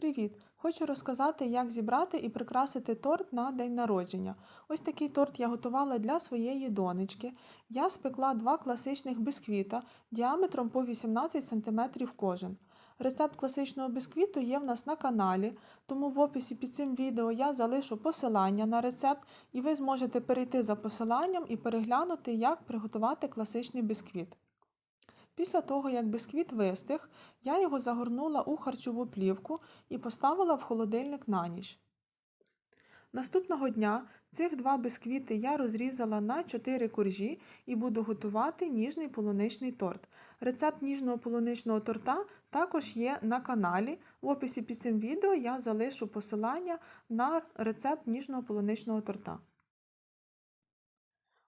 Привіт! Хочу розказати, як зібрати і прикрасити торт на день народження. Ось такий торт я готувала для своєї донечки. Я спекла два класичних бисквіта діаметром по 18 см кожен. Рецепт класичного бисквіту є в нас на каналі, тому в описі під цим відео я залишу посилання на рецепт, і ви зможете перейти за посиланням і переглянути, як приготувати класичний бисквіт. Після того, як бисквіт вистиг, я його загорнула у харчову плівку і поставила в холодильник на ніч. Наступного дня цих два бисквіти я розрізала на 4 коржі і буду готувати ніжний полуничний торт. Рецепт ніжного полуничного торта також є на каналі. В описі під цим відео я залишу посилання на рецепт ніжного полуничного торта.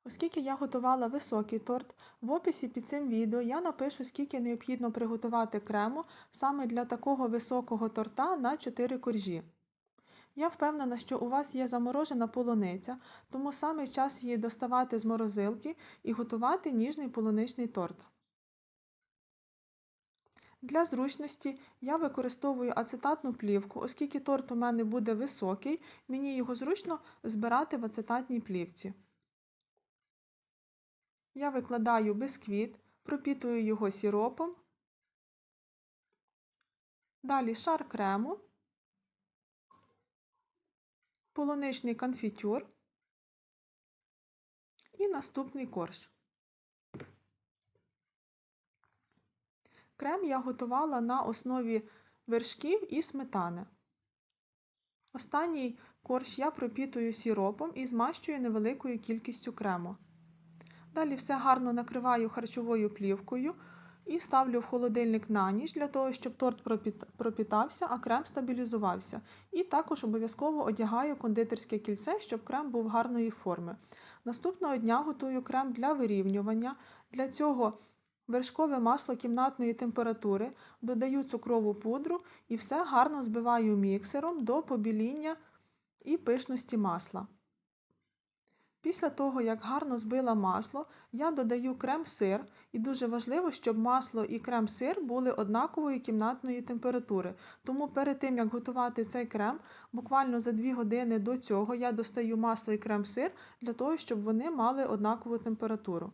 Оскільки я готувала високий торт, в описі під цим відео я напишу, скільки необхідно приготувати крему саме для такого високого торта на 4 коржі. Я впевнена, що у вас є заморожена полуниця, тому саме час її доставати з морозилки і готувати ніжний полуничний торт. Для зручності я використовую ацетатну плівку, оскільки торт у мене буде високий, мені його зручно збирати в ацетатній плівці. Я викладаю бисквіт, пропітую його сіропом. Далі шар крему, полуничний конфітюр і наступний корж. Крем я готувала на основі вершків і сметани. Останній корж я пропітую сіропом і змащую невеликою кількістю крему. Далі все гарно накриваю харчовою плівкою і ставлю в холодильник на ніч для того, щоб торт пропітався, а крем стабілізувався. І також обов'язково одягаю кондитерське кільце, щоб крем був гарної форми. Наступного дня готую крем для вирівнювання. Для цього вершкове масло кімнатної температури, додаю цукрову пудру і все гарно збиваю міксером до побіління і пишності масла. Після того, як гарно збила масло, я додаю крем-сир, і дуже важливо, щоб масло і крем-сир були однакової кімнатної температури. Тому перед тим, як готувати цей крем, буквально за 2 години до цього я достаю масло і крем-сир для того, щоб вони мали однакову температуру.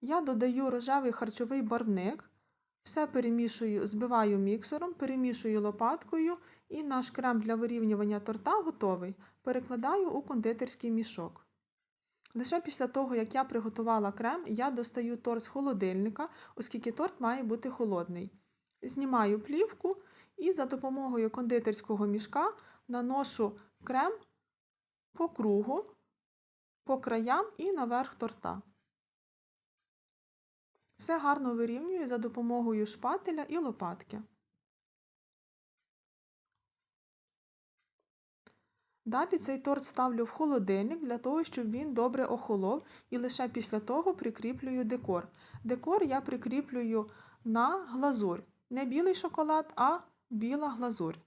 Я додаю рожевий харчовий барвник, все перемішую, збиваю міксером, перемішую лопаткою і наш крем для вирівнювання торта готовий. Перекладаю у кондитерський мішок. Лише після того, як я приготувала крем, я достаю торт з холодильника, оскільки торт має бути холодний. Знімаю плівку і за допомогою кондитерського мішка наношу крем по кругу, по краям і наверх торта. Все гарно вирівнюю за допомогою шпателя і лопатки. Далі цей торт ставлю в холодильник для того, щоб він добре охолов, і лише після того прикріплюю декор. Декор я прикріплюю на глазурь. Не білий шоколад, а біла глазурь.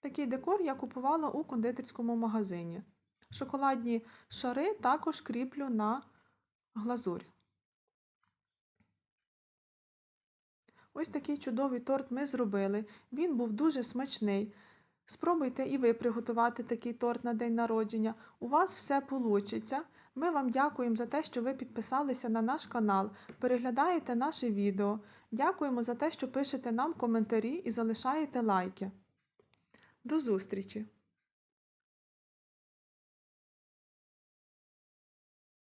Такий декор я купувала у кондитерському магазині. Шоколадні шари також кріплю на глазурь. Ось такий чудовий торт ми зробили. Він був дуже смачний. Спробуйте і ви приготувати такий торт на день народження. У вас все вийде. Ми вам дякуємо за те, що ви підписалися на наш канал, переглядаєте наше відео. Дякуємо за те, що пишете нам коментарі і залишаєте лайки. До зустрічі!